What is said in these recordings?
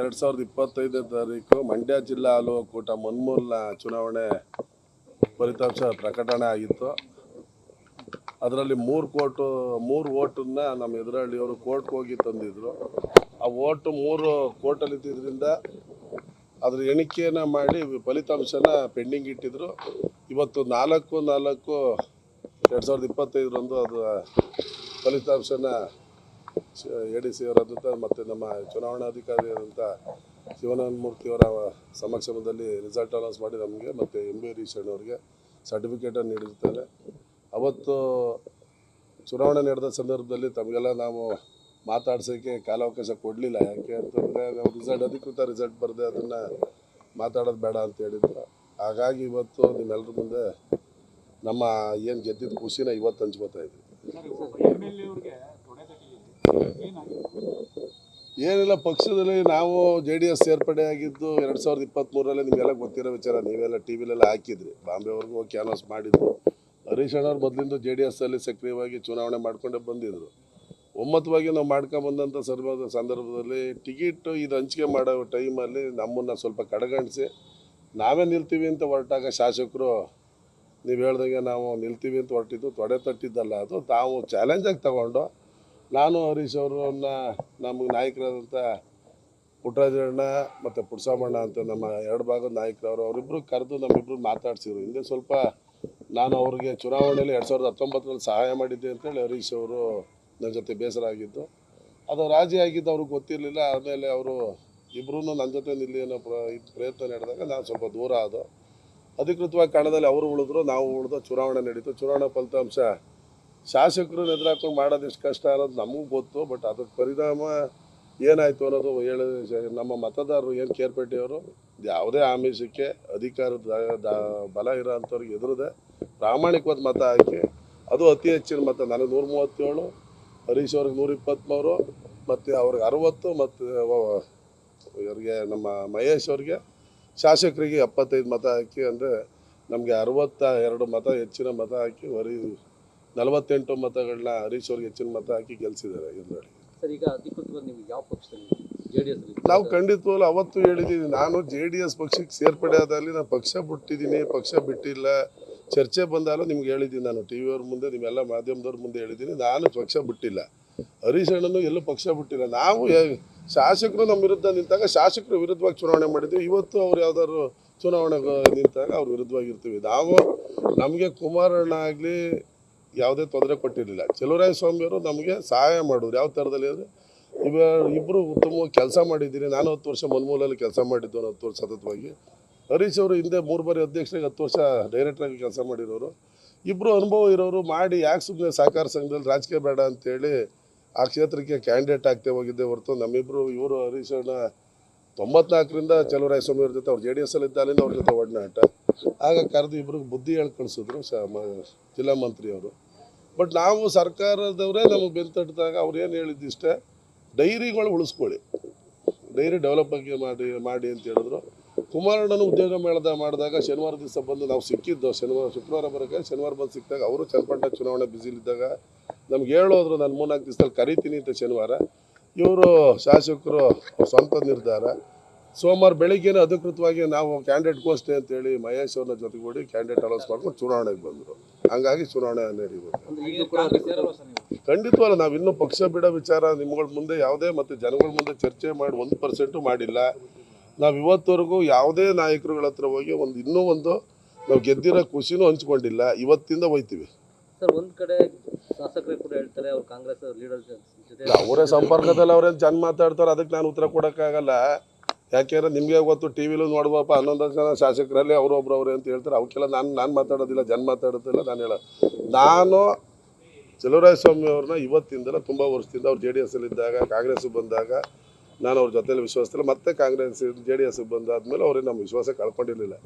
ಎರಡು ಸಾವಿರದ ಇಪ್ಪತ್ತೈದನೇ ತಾರೀಕು ಮಂಡ್ಯ ಜಿಲ್ಲಾ ಒಕ್ಕೂಟ ಮನ್ಮೂಲ್ನ ಚುನಾವಣೆ ಫಲಿತಾಂಶ ಪ್ರಕಟಣೆ ಆಗಿತ್ತು. ಅದರಲ್ಲಿ ಮೂರು ಕೋಟು, ಮೂರು ಓಟನ್ನ ನಮ್ಮ ಎದುರಳ್ಳಿಯವರು ಕೋರ್ಟ್ಗೆ ಹೋಗಿ ತಂದಿದ್ರು. ಆ ಓಟು ಮೂರು ಕೋರ್ಟಲ್ಲಿ ಇದ್ದಿದ್ದರಿಂದ ಅದ್ರ ಎಣಿಕೆಯನ್ನು ಮಾಡಿ ಫಲಿತಾಂಶನ ಪೆಂಡಿಂಗ್ ಇಟ್ಟಿದ್ರು. ಇವತ್ತು ನಾಲ್ಕು ನಾಲ್ಕು ಎರಡು ಸಾವಿರದ ಇಪ್ಪತ್ತೈದರಂದು ಅದು ಫಲಿತಾಂಶನ ಎ ಡಿ ಸಿ ಅವರಾದಂಥ ಮತ್ತು ನಮ್ಮ ಚುನಾವಣಾಧಿಕಾರಿಯಾದಂಥ ಶಿವನಂದ ಮೂರ್ತಿಯವರ ಸಮಕ್ಷಮದಲ್ಲಿ ರಿಸಲ್ಟ್ ಅನೌನ್ಸ್ ಮಾಡಿ ನಮಗೆ ಮತ್ತು ಎಂ ಬಿ ಅವರಿಗೆ ಸರ್ಟಿಫಿಕೇಟನ್ನು ನೀಡಿರ್ತಾರೆ ಅವತ್ತು ಚುನಾವಣೆ ನಡೆದ ಸಂದರ್ಭದಲ್ಲಿ ತಮಗೆಲ್ಲ ನಾವು ಮಾತಾಡ್ಸೋಕ್ಕೆ ಕಾಲಾವಕಾಶ ಕೊಡಲಿಲ್ಲ. ಯಾಕೆ ಅಂತಂದರೆ ನಾವು ರಿಸಲ್ಟ್ ಅಧಿಕೃತ ರಿಸಲ್ಟ್ ಬರದೆ ಅದನ್ನು ಮಾತಾಡೋದು ಬೇಡ ಅಂತ ಹೇಳಿದ್ರು. ಹಾಗಾಗಿ ಇವತ್ತು ನಿಮ್ಮೆಲ್ಲರ ಮುಂದೆ ನಮ್ಮ ಏನು ಗೆದ್ದಿದ್ದ ಖುಷಿನ ಇವತ್ತು ಹಂಚ್ಕೋತಾ ಇದ್ವಿ ಏನಿಲ್ಲ, ಪಕ್ಷದಲ್ಲಿ ನಾವು ಜೆ ಡಿ ಎಸ್ ಸೇರ್ಪಡೆ ಆಗಿದ್ದು ಎರಡು ಸಾವಿರದ ಇಪ್ಪತ್ತ್ಮೂರರಲ್ಲಿ ನಿಮಗೆಲ್ಲ ಗೊತ್ತಿರೋ ವಿಚಾರ, ನೀವೆಲ್ಲ ಟಿ ವಿಲೆಲ್ಲ ಹಾಕಿದ್ರಿ. ಬಾಂಬೆವರೆಗೂ ಹೋಗಿ ಕ್ಯಾನ್ವಾಸ್ ಮಾಡಿದ್ದು ಹರೀಶ್ ಅಣ್ಣವ್ರು ಮೊದಲಿಂದ ಜೆ ಡಿ ಎಸ್ಸಲ್ಲಿ ಸಕ್ರಿಯವಾಗಿ ಚುನಾವಣೆ ಮಾಡಿಕೊಂಡೇ ಬಂದಿದ್ದರು ಒಮ್ಮತವಾಗಿ ನಾವು ಮಾಡ್ಕೊಂಬಂದಂಥ ಸಂದರ್ಭದ, ಸಂದರ್ಭದಲ್ಲಿ ಟಿಕೆಟ್ ಇದು ಹಂಚಿಕೆ ಮಾಡೋ ಟೈಮಲ್ಲಿ ನಮ್ಮನ್ನು ಸ್ವಲ್ಪ ಕಡೆಗಣಿಸಿ, ನಾವೇ ನಿಲ್ತೀವಿ ಅಂತ ಹೊರಟಾಗ ಶಾಸಕರು, ನೀವು ಹೇಳ್ದಂಗೆ ನಾವು ನಿಲ್ತೀವಿ ಅಂತ ಹೊರಟಿದ್ದು, ತೊಡೆ ತಟ್ಟಿದ್ದಲ್ಲ, ಅದು ತಾವು ಚಾಲೆಂಜಾಗಿ ತಗೊಂಡು ನಾನು ಹರೀಶ್ ಅವರನ್ನ ನಮಗೆ ನಾಯಕರಾದಂಥ ಪುಟ್ಟರಾಜಣ್ಣ ಮತ್ತು ಪುಟ್ಸಾಮಣ್ಣ ಅಂತ ನಮ್ಮ ಎರಡು ಭಾಗದ ನಾಯಕರವರು ಅವರಿಬ್ಬರು ಕರೆದು ನಮ್ಮಿಬ್ಬರು ಮಾತಾಡ್ಸಿದ್ರು. ಹಿಂದೆ ಸ್ವಲ್ಪ ನಾನು ಅವ್ರಿಗೆ ಚುನಾವಣೆಯಲ್ಲಿ ಎರಡು ಸಾವಿರದ ಹತ್ತೊಂಬತ್ತರಲ್ಲಿ ಸಹಾಯ ಮಾಡಿದ್ದೆ ಅಂತೇಳಿ ಹರೀಶ್ ಅವರು ನನ್ನ ಜೊತೆ ಬೇಸರ ಆಗಿದ್ದು. ಅದು ರಾಜಿ ಆಗಿದ್ದು ಅವ್ರಿಗೆ ಗೊತ್ತಿರಲಿಲ್ಲ. ಆಮೇಲೆ ಅವರು ಇಬ್ಬರೂ ನನ್ನ ಜೊತೆ ನಿಲ್ಲಿ ಅನ್ನೋ ಪ್ರ, ಪ್ರಯತ್ನ ನಡೆದಾಗ ನಾನು ಸ್ವಲ್ಪ ದೂರ ಆದೋ. ಅಧಿಕೃತವಾಗಿ ಕಣದಲ್ಲಿ ಅವರು ಉಳಿದ್ರು, ನಾವು ಉಳಿದು ಚುನಾವಣೆ ನಡೀತು. ಚುನಾವಣಾ ಫಲಿತಾಂಶ ಶಾಸಕರು ಎದುರಾಕೊಂಡು ಮಾಡೋದು ಎಷ್ಟು ಕಷ್ಟ ಅನ್ನೋದು ನಮಗೂ ಗೊತ್ತು ಬಟ್ ಅದ್ರ ಪರಿಣಾಮ ಏನಾಯಿತು ಅನ್ನೋದು ಹೇಳ, ನಮ್ಮ ಮತದಾರರು ಏನು ಕೇರ್ಪೇಟೆಯವರು ಯಾವುದೇ ಆಮಿಷಕ್ಕೆ ಅಧಿಕಾರದ ಬಲ ಇರೋ ಅಂಥವ್ರಿಗೆ ಎದುರದೆ ಪ್ರಾಮಾಣಿಕವಾದ ಮತ ಹಾಕಿ, ಅದು ಅತಿ ಹೆಚ್ಚಿನ ಮತ, ನನಗೆ ನೂರ ಮೂವತ್ತೇಳು ಹರೀಶ್ ಅವ್ರಿಗೆ ನೂರ ಇಪ್ಪತ್ತ್ಮೂರು ಮತ್ತು ಅವ್ರಿಗೆ ಅರವತ್ತು, ಮತ್ತು ಇವ್ರಿಗೆ ನಮ್ಮ ಮಹೇಶ್ ಅವ್ರಿಗೆ ಶಾಸಕರಿಗೆ ಎಪ್ಪತ್ತೈದು ಮತ ಹಾಕಿ, ಅಂದರೆ ನಮಗೆ ಅರವತ್ತ ಎರಡು ಮತ, ಹೆಚ್ಚಿನ ಮತ ಹಾಕಿ ವರಿ ನಲವತ್ತೆಂಟು ಮತಗಳನ್ನ ಹರೀಶ್ ಅವ್ರಿಗೆ ಹೆಚ್ಚಿನ ಮತ ಹಾಕಿ ಗೆಲ್ಸಿದ್ದಾರೆ ಇದರಲ್ಲಿ ನೀವು ಖಂಡಿತವಾಗ್ಲೂ ಅವತ್ತು ಹೇಳಿದ್ದೀನಿ ನಾನು ಜೆ ಡಿ ಎಸ್ ಪಕ್ಷಕ್ಕೆ ಸೇರ್ಪಡೆ ಆದಲ್ಲಿ ನಾನು ಪಕ್ಷ ಬಿಟ್ಟಿದ್ದೀನಿ ಪಕ್ಷ ಬಿಟ್ಟಿಲ್ಲ ಚರ್ಚೆ ಬಂದಾಗಲೂ ನಿಮ್ಗೆ ಹೇಳಿದ್ದೀನಿ ನಾನು ಟಿ ವಿಯವ್ರ ಮುಂದೆ ನಿಮ್ಮೆಲ್ಲ ಮಾಧ್ಯಮದವ್ರ ಮುಂದೆ ಹೇಳಿದ್ದೀನಿ ನಾನು ಪಕ್ಷ ಬಿಟ್ಟಿಲ್ಲ. ಹರೀಶ್ ಅಣ್ಣನು ಎಲ್ಲೂ ಪಕ್ಷ ಬಿಟ್ಟಿಲ್ಲ. ನಾವು ಶಾಸಕರು ನಮ್ಮ ವಿರುದ್ಧ ನಿಂತಾಗ ಶಾಸಕರು ವಿರುದ್ಧವಾಗಿ ಚುನಾವಣೆ ಮಾಡಿದ್ವಿ. ಇವತ್ತು ಅವ್ರು ಯಾವ್ದಾದ್ರು ಚುನಾವಣೆ ನಿಂತಾಗ ಅವ್ರ ವಿರುದ್ಧವಾಗಿರ್ತೀವಿ. ನಾವು ನಮಗೆ ಕುಮಾರಣ್ಣ ಆಗಲಿ ಯಾವುದೇ ತೊಂದರೆ ಕೊಟ್ಟಿರಲಿಲ್ಲ. ಚೆಲುವರಾಯ ಸ್ವಾಮಿಯವರು ನಮಗೆ ಸಹಾಯ ಮಾಡೋರು ಯಾವ ಥರದಲ್ಲಿ ಅಂದರೆ, ಇವ ಇಬ್ಬರು ಉತ್ತಮವಾಗಿ ಕೆಲಸ ಮಾಡಿದ್ದೀನಿ ನಾನು ಹತ್ತು ವರ್ಷ ಮನ್ಮೂಲಲ್ಲಿ ಕೆಲಸ ಮಾಡಿದ್ದು ನಾನು ಹತ್ತು ವರ್ಷ ಸತತವಾಗಿ. ಹರೀಶ್ ಅವರು ಹಿಂದೆ ಮೂರು ಬಾರಿ ಅಧ್ಯಕ್ಷರಿಗೆ ಹತ್ತು ವರ್ಷ ಡೈರೆಕ್ಟ್ರಾಗಿ ಕೆಲಸ ಮಾಡಿರೋರು. ಇಬ್ಬರು ಅನುಭವ ಇರೋರು, ಮಾಡಿ ಯಾಕೆ ಸುಮ್ಮನೆ ಸಹಕಾರ ಸಂಘದಲ್ಲಿ ರಾಜಕೀಯ ಬೇಡ ಅಂತೇಳಿ ಆ ಕ್ಷೇತ್ರಕ್ಕೆ ಕ್ಯಾಂಡಿಡೇಟ್ ಆಗ್ತೇ ಹೋಗಿದ್ದೆ ಹೊರತು ನಮ್ಮಿಬ್ಬರು ಇವರು ಹರೀಶ್ ಅವ್ರನ್ನ ತೊಂಬತ್ನಾಲ್ಕರಿಂದ ಚಲುವರಾಯ ಸ್ವಾಮಿ ಅವ್ರ ಜೊತೆ, ಅವ್ರು ಜೆ ಡಿ ಎಸ್ ಅಲ್ಲಿ ಇದ್ದಾಲಿಂದ ಅವ್ರ ಜೊತೆ ಒಡನಾಟ. ಆಗ ಕರೆದು ಇಬ್ರಿಗೆ ಬುದ್ಧಿ ಹೇಳಿ ಕಳಿಸಿದ್ರು ಜಿಲ್ಲಾ ಮಂತ್ರಿ ಜಿಲ್ಲಾ ಮಂತ್ರಿಯವರು. ಬಟ್ ನಾವು ಸರ್ಕಾರದವರೇ ನಮಗೆ ಬೆಂತಟ್ಟಿದಾಗ ಅವ್ರು ಏನು ಹೇಳಿದ್ದಿಷ್ಟೇ ಡೈರಿಗಳು ಉಳಿಸ್ಕೊಳ್ಳಿ. ಡೈರಿ ಡೆವಲಪ್ ಆಗಿ ಮಾಡಿ ಮಾಡಿ ಅಂತ ಹೇಳಿದ್ರು. ಕುಮಾರಣ್ಣನ ಉದ್ಯೋಗ ಮೇಳದ ಮಾಡಿದಾಗ ಶನಿವಾರ ದಿವಸ ಬಂದು ನಾವು ಸಿಕ್ಕಿದ್ದು, ಶನಿವಾರ, ಶುಕ್ರವಾರ ಬರೋಕ್ಕೆ ಶನಿವಾರ ಬಂದು ಸಿಕ್ಕಿದಾಗ ಅವರು ಚನ್ನಪಟ್ಟ ಚುನಾವಣೆ ಬ್ಯುಸಿಲಿದ್ದಾಗ ನಮ್ಗೆ ಹೇಳೋದ್ರು, ನಾನು ಮೂರ್ನಾಲ್ಕು ದಿವಸದಲ್ಲಿ ಕರಿತೀನಿ ಅಂತ ಶನಿವಾರ. ಇವರು ಶಾಸಕರು ಸ್ವಂತ ನಿರ್ಧಾರ. ಸೋಮವಾರ ಬೆಳಿಗ್ಗೆನೇ ಅಧಿಕೃತವಾಗಿ ನಾವು ಕ್ಯಾಂಡಿಡೇಟ್ ಘೋಷಣೆ ಅಂತೇಳಿ ಮಹೇಶ್ ಅವ್ರನ್ನ ಜೊತೆಗೂಡಿ ಕ್ಯಾಂಡಿಡೇಟ್ ಅನೌನ್ಸ್ ಮಾಡ್ಕೊಂಡು ಚುನಾವಣೆಗೆ ಬಂದರು. ಹಂಗಾಗಿ ಚುನಾವಣೆ ನಡೀಬೇಕು ಖಂಡಿತವಲ್ಲ ನಾವು? ಇನ್ನೂ ಪಕ್ಷ ಬಿಡೋ ವಿಚಾರ ನಿಮ್ಗಳ ಮುಂದೆ ಯಾವುದೇ ಮತ್ತು ಜನಗಳ ಮುಂದೆ ಚರ್ಚೆ ಮಾಡಿ ಒಂದು ಪರ್ಸೆಂಟು ಮಾಡಿಲ್ಲ. ನಾವು ಇವತ್ತವರೆಗೂ ಯಾವುದೇ ನಾಯಕರುಗಳ ಹತ್ರ ಹೋಗಿ ಒಂದು ಇನ್ನೂ ಒಂದು ನಾವು ಗೆದ್ದಿರೋ ಖುಷಿನೂ ಹಂಚ್ಕೊಂಡಿಲ್ಲ. ಇವತ್ತಿಂದ ಹೋಯ್ತೀವಿ. ಸರ್ ಒಂದ್ ಕಡೆ ಶಾಸಕರು ಕೂಡ ಹೇಳ್ತಾರೆ ಅವ್ರು ಕಾಂಗ್ರೆಸ್ ಲೀಡರ್ ಜೊತೆ ಅವರೇ ಸಂಪರ್ಕದಲ್ಲಿ ಅವ್ರೇನು ಜನ ಮಾತಾಡ್ತಾರೆ ಅದಕ್ಕೆ ನಾನು ಉತ್ತರ ಕೊಡೋಕ್ಕಾಗಲ್ಲ. ಯಾಕೆಂದ್ರೆ ನಿಮಗೆ ಗೊತ್ತು, ಟಿ ವಿಲೂ ನೋಡ್ಬೋಪ್ಪ ಹನ್ನೊಂದು ಜನ ಶಾಸಕರಲ್ಲಿ ಅವರೊಬ್ರು ಅವ್ರೆ ಅಂತ ಹೇಳ್ತಾರೆ. ಅವಕ್ಕೆಲ್ಲ ನಾನು ನಾನು ಮಾತಾಡೋದಿಲ್ಲ, ಜನ ಮಾತಾಡೋದಿಲ್ಲ, ನಾನು ಹೇಳ ನಾನು ಸ್ವಾಮಿ ಅವ್ರನ್ನ ಇವತ್ತಿಂದಲೇ ತುಂಬ ವರ್ಷದಿಂದ ಅವ್ರು ಜೆ ಡಿ ಎಸ್ ಇದ್ದಾಗ ಕಾಂಗ್ರೆಸ್ ಬಂದಾಗ ನಾನು ಅವ್ರ ಜೊತೆಯಲ್ಲಿ ವಿಶ್ವಾಸದಲ್ಲ ಮತ್ತೆ ಕಾಂಗ್ರೆಸ್ ಜೆ ಡಿ ಎಸ್ ಬಂದಾದ್ಮೇಲೆ ಅವ್ರಿಗೆ ನಮ್ಮ ವಿಶ್ವಾಸ ಕಳ್ಕೊಂಡಿರಲಿಲ್ಲ.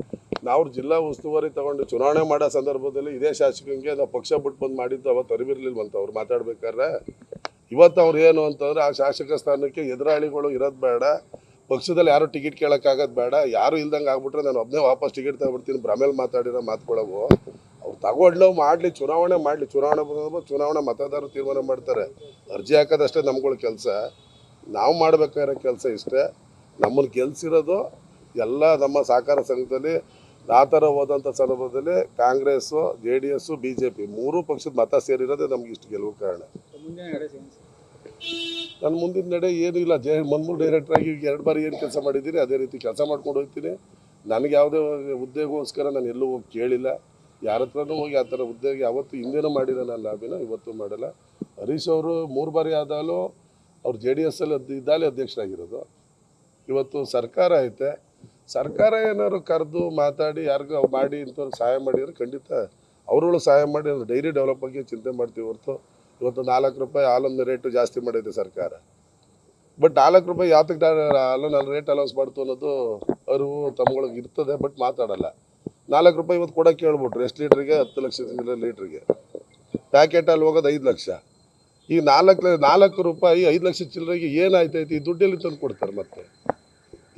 ನಾವು ಜಿಲ್ಲಾ ಉಸ್ತುವಾರಿ ತಗೊಂಡು ಚುನಾವಣೆ ಮಾಡೋ ಸಂದರ್ಭದಲ್ಲಿ ಇದೇ ಶಾಸಕಂಗೆ ನಾವು ಪಕ್ಷ ಬಿಟ್ಟು ಬಂದು ಮಾಡಿದ್ದು ಅವತ್ತು ಅರಿವಿರ್ಲಿಲ್ವಂತ ಅವ್ರು ಮಾತಾಡ್ಬೇಕಾದ್ರೆ, ಇವತ್ತು ಅವ್ರು ಏನು ಅಂತಂದ್ರೆ ಆ ಶಾಸಕ ಸ್ಥಾನಕ್ಕೆ ಎದುರಾಳಿಗಳು ಇರೋದು ಬೇಡ. ಪಕ್ಷದಲ್ಲಿ ಯಾರು ಟಿಕೆಟ್ ಕೇಳೋಕ್ಕಾಗೋದು ಬೇಡ, ಯಾರು ಇಲ್ದಂಗೆ ಆಗ್ಬಿಟ್ರೆ ನಾನು ಒಬ್ಬನೇ ವಾಪಸ್ ಟಿಕೆಟ್ ತಗೊಬಿಡ್ತೀನಿ ಭ್ರಮೇಲೆ ಮಾತಾಡಿರೋ ಮಾತುಗಳವು ಅವ್ರು ತಗೊಂಡು ಮಾಡಲಿ, ಚುನಾವಣೆ ಮಾಡಲಿ, ಚುನಾವಣೆ ಚುನಾವಣೆ ಮತದಾರರು ತೀರ್ಮಾನ ಮಾಡ್ತಾರೆ. ಅರ್ಜಿ ಹಾಕೋದಷ್ಟೇ ನಮ್ಗಳ ಕೆಲಸ. ನಾವು ಮಾಡ್ಬೇಕಾಗಿರೋ ಕೆಲಸ ಇಷ್ಟೇ. ನಮ್ಮನ್ನು ಗೆಲ್ಸಿರೋದು ಎಲ್ಲ ನಮ್ಮ ಸಹಕಾರ ಸಂಘದಲ್ಲಿ ಆ ಹೋದಂಥ ಸಂದರ್ಭದಲ್ಲಿ Congress, J D S, B J P ಮೂರೂ ಪಕ್ಷದ ಮತ ಸೇರಿರೋದೇ ನಮ್ಗೆ ಇಷ್ಟು ಗೆಲುವು ಕಾರಣ ಮುಂದಿನ ನಡೆ ಏನು ಸರ್? ನನ್ನ ಮುಂದಿನ ನಡೆ ಏನೂ ಇಲ್ಲ. ಜೆ ಮನ್ಮೂರು ಡೈರೆಕ್ಟ್ರಾಗಿ ಈಗ ಎರಡು ಬಾರಿ ಏನು ಕೆಲಸ ಮಾಡಿದ್ದೀನಿ ಅದೇ ರೀತಿ ಕೆಲಸ ಮಾಡ್ಕೊಂಡು ಹೋಗ್ತೀನಿ. ನನಗೆ ಯಾವುದೇ ಉದ್ಯೋಗಕ್ಕೋಸ್ಕರ ನಾನು ಎಲ್ಲೂ ಹೋಗಿ ಕೇಳಿಲ್ಲ. ಯಾರ ಹತ್ರನೂ ಹೋಗಿ ಆ ಥರ ಉದ್ಯೋಗ ಯಾವತ್ತು ಹಿಂದೇನೂ ಮಾಡಿಲ್ಲ ನಾನು ಲಾಭಿನ ಇವತ್ತು ಮಾಡಲ್ಲ. ಹರೀಶ್ ಅವರು ಮೂರು ಬಾರಿ ಆದಾಗಲೂ ಅವ್ರು ಜೆ ಡಿ ಎಸ್ಸಲ್ಲಿ ಅದು ಇದ್ದಾಲೆ ಅಧ್ಯಕ್ಷರಾಗಿರೋದು. ಇವತ್ತು ಸರ್ಕಾರ ಐತೆ. ಸರ್ಕಾರ ಏನಾದ್ರು ಕರೆದು ಮಾತಾಡಿ, ಯಾರಿಗೂ ಮಾಡಿ ಇಂಥವ್ರು ಸಹಾಯ ಮಾಡಿದ್ರೆ ಖಂಡಿತ ಅವರುಗಳು ಸಹಾಯ ಮಾಡಿ ಡೈರಿ ಡೆವಲಪ್ ಬಗ್ಗೆ ಚಿಂತೆ ಮಾಡ್ತೀವಿ ಹೊರತು. ಇವತ್ತು ನಾಲ್ಕು ರೂಪಾಯಿ ಹಾಲೊಂದು ರೇಟು ಜಾಸ್ತಿ ಮಾಡಿದೆ ಸರ್ಕಾರ. ಬಟ್ ನಾಲ್ಕು ರೂಪಾಯಿ ಯಾತಕ್ಕೆ ಹಾಲನ್ನು ರೇಟ್ ಅಲೌನ್ಸ್ ಮಾಡ್ತು ಅನ್ನೋದು ಅರಿವು ತಮ್ಗಳಿಗೆ ಇರ್ತದೆ ಬಟ್ ಮಾತಾಡಲ್ಲ. ನಾಲ್ಕು ರೂಪಾಯಿ ಇವತ್ತು ಕೊಡೋಕೆ ಹೇಳ್ಬಿಟ್ರು, ಎಷ್ಟು ಲೀಟ್ರಿಗೆ? ಹತ್ತು ಲಕ್ಷ ಲೀಟ್ರಿಗೆ. ಪ್ಯಾಕೆಟಲ್ಲಿ ಹೋಗೋದು ಐದು ಲಕ್ಷ. ಈಗ ನಾಲ್ಕು ನಾಲ್ಕು ರೂಪಾಯಿ ಐದು ಲಕ್ಷ ಚಿಲ್ಲರೆಗೆ ಏನಾಯ್ತೈತಿ? ಈ ದುಡ್ಡಲ್ಲಿ ತಂದು ಕೊಡ್ತಾರೆ ಮತ್ತೆ.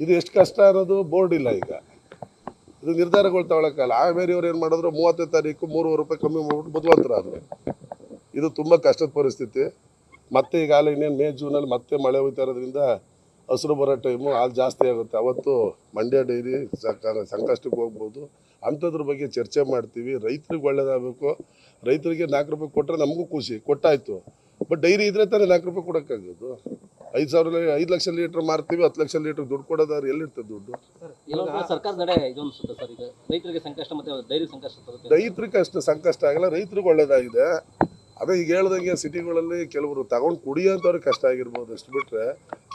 ಇದು ಎಷ್ಟು ಕಷ್ಟ ಅನ್ನೋದು ಬೋರ್ಡ್ ಇಲ್ಲ ಈಗ. ಇದು ನಿರ್ಧಾರಗಳು ತಗೊಳಕ್ಕಲ್ಲ ಆಮೇಲೆ ಇವ್ರು ಏನು ಮಾಡಿದ್ರು? ಮೂವತ್ತನೇ ತಾರೀಕು ಮೂರುವರೆ ರೂಪಾಯಿ ಕಮ್ಮಿ ಮಾಡ್ಬಿಟ್ಟು ಬದಲಾಂತರ ಆದರು ಇದು ತುಂಬ ಕಷ್ಟದ ಪರಿಸ್ಥಿತಿ. ಮತ್ತೆ ಈಗ ಹಾಲು ಇನ್ನೇನು ಮೇ ಜೂನಲ್ಲಿ ಮತ್ತೆ ಮಳೆ ಹೋಗ್ತಾ ಇರೋದ್ರಿಂದ ಹಸಿರು ಬರೋ ಟೈಮು ಹಾಲು ಜಾಸ್ತಿ ಆಗುತ್ತೆ. ಅವತ್ತು ಮಂಡ್ಯ ಡೈರಿ ಸಕ- ಸಂಕಷ್ಟಕ್ಕೆ ಹೋಗ್ಬೋದು. ಅಂಥದ್ರ ಬಗ್ಗೆ ಚರ್ಚೆ ಮಾಡ್ತೀವಿ. ರೈತರಿಗೆ ಒಳ್ಳೇದಾಗಬೇಕು. ರೈತರಿಗೆ ನಾಲ್ಕು ರೂಪಾಯಿ ಕೊಟ್ಟರೆ ನಮಗೂ ಖುಷಿ. ಕೊಟ್ಟಾಯಿತು. ಬಟ್ ಡೈರಿ ಇದ್ರೆ ತಾನೇ ನಾಲ್ಕು ರೂಪಾಯಿ ಕೊಡೋಕ್ಕಾಗೋದು. ಐದು ಸಾವಿರ ಐದು ಲಕ್ಷ ಲೀಟ್ರ್ ಮಾರ್ತೀವಿ ಹತ್ತು ಲಕ್ಷ ಲೀಟ್ರ್ ದುಡ್ಡು ಕೊಡೋದಾದ್ರೆ ಎಲ್ಲಿರ್ತದೆ ದುಡ್ಡು? ರೈತರಿಗೆ ಸಂಕಷ್ಟ ಆಗಲ್ಲ. ರೈತರಿಗೆ ಒಳ್ಳೇದಾಗಿದೆ. ಅದೇ ಈಗ ಹೇಳ್ದಂಗೆ ಸಿಟಿಗಳಲ್ಲಿ ಕೆಲವರು ತಗೊಂಡು ಕುಡಿಯೋಂಥವ್ರಿಗೆ ಕಷ್ಟ ಆಗಿರ್ಬೋದು. ಅಷ್ಟು ಬಿಟ್ಟರೆ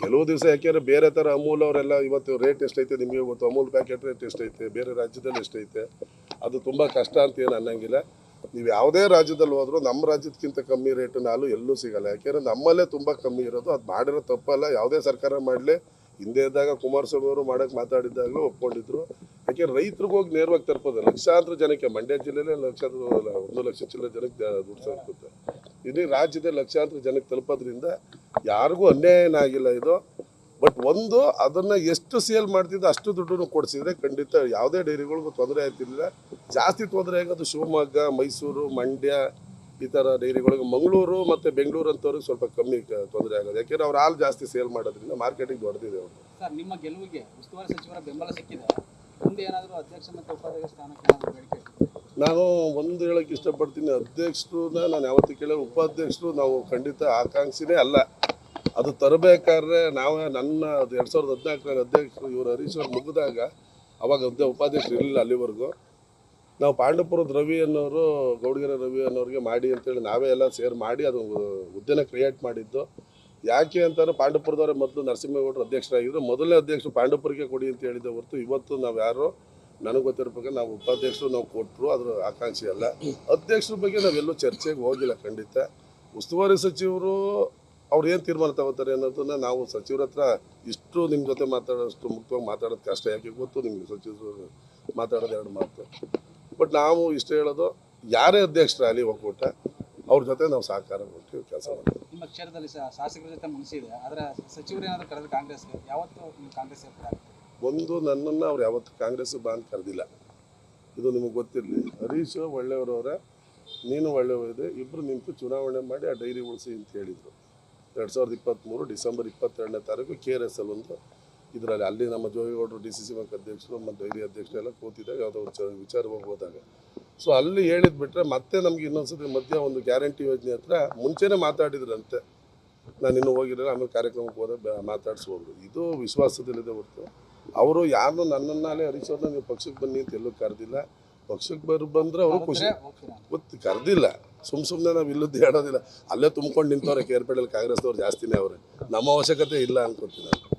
ಕೆಲವು ದಿವಸ ಯಾಕೆಂದರೆ ಬೇರೆ ಥರ ಅಮೂಲ್ ಅವರೆಲ್ಲ ಇವತ್ತು ರೇಟ್ ಎಷ್ಟೈತೆ ನಿಮಗೆ ಗೊತ್ತು? ಅಮೂಲ್ ಪ್ಯಾಕೆಟ್ ರೇಟ್ ಎಷ್ಟೈತೆ? ಬೇರೆ ರಾಜ್ಯದಲ್ಲಿ ಎಷ್ಟೈತೆ? ಅದು ತುಂಬ ಕಷ್ಟ ಅಂತ ಏನು ಅನ್ನಂಗಿಲ್ಲ. ನೀವು ಯಾವುದೇ ರಾಜ್ಯದಲ್ಲಿ ಹೋದರೂ ನಮ್ಮ ರಾಜ್ಯದಕ್ಕಿಂತ ಕಮ್ಮಿ ರೇಟು ಹಾಲು ಎಲ್ಲೂ ಸಿಗಲ್ಲ. ಯಾಕೆಂದ್ರೆ ನಮ್ಮಲ್ಲೇ ತುಂಬ ಕಮ್ಮಿ ಇರೋದು. ಅದು ಮಾಡಿರೋ ತಪ್ಪಲ್ಲ. ಯಾವುದೇ ಸರ್ಕಾರ ಮಾಡಲಿ. ಹಿಂದೆ ಇದ್ದಾಗ ಕುಮಾರಸ್ವಾಮಿ ಅವರು ಮಾಡೋಕ್ಕೆ ಮಾತಾಡಿದ್ದಾಗಲೂ ಒಪ್ಕೊಂಡಿದ್ರು. ಯಾಕೆಂದ್ರೆ ರೈತರಿಗೆ ಹೋಗಿ ನೇರವಾಗಿ ತಲುಪೋದು ಲಕ್ಷಾಂತರ ಜನಕ್ಕೆ ಮಂಡ್ಯ ಜಿಲ್ಲೆಲೇ ಲಕ್ಷಾಂತರ ಒಂದು ಲಕ್ಷ ಚಿಲ್ಲರೆ ಜನಕ್ಕೆ ದುಡ್ಡು ತಲುಪುತ್ತೆ ಇಡೀ ರಾಜ್ಯದ ಲಕ್ಷಾಂತರ ಜನಕ್ಕೆ ತಲುಪೋದ್ರಿಂದ ಯಾರಿಗೂ ಅನ್ಯಾಯ ಆಗಿಲ್ಲ ಇದು. ಬಟ್ ಒಂದು, ಅದನ್ನು ಎಷ್ಟು ಸೇಲ್ ಮಾಡ್ತಿದ್ರು ಅಷ್ಟು ದುಡ್ಡನ್ನು ಕೊಡಿಸಿದ್ರೆ ಖಂಡಿತ ಯಾವುದೇ ಡೈರಿಗಳಿಗೂ ತೊಂದರೆ ಆಗ್ತಿರಲಿಲ್ಲ. ಜಾಸ್ತಿ ತೊಂದರೆ ಆಗೋದು ಶಿವಮೊಗ್ಗ, ಮೈಸೂರು, ಮಂಡ್ಯ, ಈ ಥರ ಡೈರಿಗಳಿಗೆ. ಮಂಗಳೂರು ಮತ್ತು ಬೆಂಗಳೂರು ಅಂತವ್ರಿಗೆ ಸ್ವಲ್ಪ ಕಮ್ಮಿ ತೊಂದರೆ ಆಗೋದು. ಯಾಕೆಂದ್ರೆ ಅವ್ರು ಹಾಲು ಜಾಸ್ತಿ ಸೇಲ್ ಮಾಡೋದ್ರಿಂದ ಮಾರ್ಕೆಟಿಗೆ ದೊಡ್ಡದಿದೆ ಅವರು ನಿಮ್ಮ ಗೆಲುವಿಗೆ ಉಸ್ತುವಾರಿ ಸಚಿವರ ಬೆಂಬಲ ಸಿಕ್ಕಿದೆ. ನಾನು ಒಂದು ಹೇಳಕ್ಕೆ ಇಷ್ಟಪಡ್ತೀನಿ, ಅಧ್ಯಕ್ಷರನ್ನ ನಾನು ಯಾವತ್ತೂ ಕೇಳ ಉಪಾಧ್ಯಕ್ಷರು ನಾವು ಖಂಡಿತ ಆಕಾಂಕ್ಷಿನೇ ಅಲ್ಲ. ಅದು ತರಬೇಕಾದ್ರೆ ನಾವೇ ನನ್ನ ಅದು ಎರಡು ಸಾವಿರದ ಹದಿನಾಲ್ಕರಲ್ಲಿ ಅಧ್ಯಕ್ಷರು ಇವರು ಹರೀಶ್ ಮುಗಿದಾಗ ಅವಾಗ ಅಧ್ಯ ಉಪಾಧ್ಯಕ್ಷರು ಇರಲಿಲ್ಲ ಅಲ್ಲಿವರೆಗೂ. ನಾವು ಪಾಂಡವಪುರದ ರವಿ ಅನ್ನೋರು, ಗೌಡಗೆರೆ ರವಿ ಅನ್ನೋರಿಗೆ ಮಾಡಿ ಅಂತೇಳಿ ನಾವೇ ಎಲ್ಲ ಸೇರ್ ಮಾಡಿ ಅದು ಹುದ್ದೆನ ಕ್ರಿಯೇಟ್ ಮಾಡಿದ್ದು. ಯಾಕೆ ಅಂತಾರೆ ಪಾಂಡವಪುರದವರೇ ಮೊದಲು ನರಸಿಂಹೇಗೌಡರು ಅಧ್ಯಕ್ಷರಾಗಿದ್ದರು ಮೊದಲನೇ ಅಧ್ಯಕ್ಷರು ಪಾಂಡವಪುರಕ್ಕೆ ಕೊಡಿ ಅಂತ ಹೇಳಿದ್ದೆ ಹೊರತು ಇವತ್ತು ನಾವು ಯಾರು ನನಗೆ ಗೊತ್ತಿರೋ ನಾವು ಉಪಾಧ್ಯಕ್ಷರು, ನಾವು ಕೊಟ್ಟರು ಅದರ ಆಕಾಂಕ್ಷಿ ಅಲ್ಲ. ಅಧ್ಯಕ್ಷರ ಬಗ್ಗೆ ನಾವೆಲ್ಲೂ ಚರ್ಚೆಗೆ ಹೋಗಿಲ್ಲ ಖಂಡಿತ. ಉಸ್ತುವಾರಿ ಸಚಿವರು ಅವ್ರು ಏನು ತೀರ್ಮಾನ ತಗೋತಾರೆ ಅನ್ನೋದನ್ನ ನಾವು ಸಚಿವರ ಹತ್ರ ಇಷ್ಟು ನಿಮ್ಮ ಜೊತೆ ಮಾತಾಡೋಷ್ಟು ಮುಕ್ತವಾಗಿ ಮಾತಾಡೋದು ಕಷ್ಟ ಯಾಕೆ ಗೊತ್ತು ನಿಮಗೆ ಸಚಿವರು ಮಾತಾಡೋದು ಎರಡು ಮಾತು. ಬಟ್ ನಾವು ಇಷ್ಟು ಹೇಳೋದು, ಯಾರೇ ಅಧ್ಯಕ್ಷರಾಗಲಿ ಒಕ್ಕೂಟ, ಅವ್ರ ಜೊತೆ ನಾವು ಸಹಕಾರ ಕೊಟ್ಟು ಕೆಲಸ ಮಾಡ್ತೀವಿ. ನಿಮ್ಮ ಕ್ಷೇತ್ರದಲ್ಲಿ ಶಾಸಕರ ಜೊತೆ ಮುಗಿಸಿದೆ. ಆದರೆ ಸಚಿವರು ಏನಾದರೂ ಕರೆದ್ರೆ ಕಾಂಗ್ರೆಸ್ಗೆ? ಯಾವತ್ತು ನೀವು ಕಾಂಗ್ರೆಸ್ ಸೇರ್ಪಡೆ ಒಂದು ನನ್ನನ್ನು ಅವ್ರು ಯಾವತ್ತು ಕಾಂಗ್ರೆಸ್ ಬಾ ಅಂತ ಕರೆದಿಲ್ಲ. ಇದು ನಿಮಗೆ ಗೊತ್ತಿರಲಿ. ಹರೀಶ್ ಒಳ್ಳೆಯವರವರೇ ನೀನು ಒಳ್ಳೆಯವರಿದೆ ಇಬ್ಬರು ನಿಂತು ಚುನಾವಣೆ ಮಾಡಿ ಆ ಡೈರಿ ಉಳಿಸಿ ಅಂತ ಹೇಳಿದರು. ಎರಡು ಸಾವಿರದ ಇಪ್ಪತ್ತ್ಮೂರು ಡಿಸೆಂಬರ್ ಇಪ್ಪತ್ತೆರಡನೇ ತಾರೀಕು ಕೆ ಆರ್ ಎಸ್ ಅಲ್ಲಿ ಒಂದು ಇದರಲ್ಲಿ ಅಲ್ಲಿ ನಮ್ಮ ಜೋಗಿಗೌಡರು ಡಿ ಸಿ ಸಿ ಬ್ಯಾಂಕ್ ಅಧ್ಯಕ್ಷರು ಮತ್ತು ಡೈರಿ ಅಧ್ಯಕ್ಷರು ಎಲ್ಲ ಕೂತಿದ್ದಾಗ ಯಾವುದೋ ವಿಚಾರವಾಗಿ ಹೋದಾಗ ಸೊ ಅಲ್ಲಿ ಹೇಳಿದ್ ಬಿಟ್ರೆ ಮತ್ತೆ ನಮ್ಗೆ ಇನ್ನೊಂದ್ಸತಿ ಮಧ್ಯ ಒಂದು ಗ್ಯಾರಂಟಿ ಯೋಜನೆ ಹತ್ರ ಮುಂಚೆನೇ ಮಾತಾಡಿದ್ರಂತೆ. ನಾನು ಇನ್ನೂ ಹೋಗಿರಲಿಲ್ಲ ಆಮೇಲೆ ಕಾರ್ಯಕ್ರಮಕ್ಕೆ ಹೋದ ಮಾತಾಡಿಸ್ಬೋದು ಹೋದ್ರು ಇದು ವಿಶ್ವಾಸದಲ್ಲಿದೆ ಹೊರತು. ಅವರು ಯಾರು ನನ್ನನ್ನಾಲೇ ಹರೀಶ್ ಅವ್ರನ್ನ ನೀವು ಪಕ್ಷಕ್ಕೆ ಬನ್ನಿ ಅಂತ ಎಲ್ಲೂ ಕರೆದಿಲ್ಲ. ಪಕ್ಷಕ್ಕೆ ಬರ್ ಬಂದ್ರೆ ಅವರು ಖುಷಿ. ಗೊತ್ತು ಕರೆದಿಲ್ಲ. ಸುಮ್ ಸುಮ್ಮನೆ ನಾವು ಇಲ್ಲದ್ದು ಹೇಳೋದಿಲ್ಲ. ಅಲ್ಲೇ ತುಂಬ್ಕೊಂಡು ನಿಂತವ್ರೆ ಕೇರ್ಪೇಟೆಯಲ್ಲಿ ಕಾಂಗ್ರೆಸ್ನವ್ರು ಜಾಸ್ತಿನೇ ಅವ್ರೆ. ನಮ್ಮ ಅವಶ್ಯಕತೆ ಇಲ್ಲ ಅನ್ಕೋತೀನಿ ನಾನು.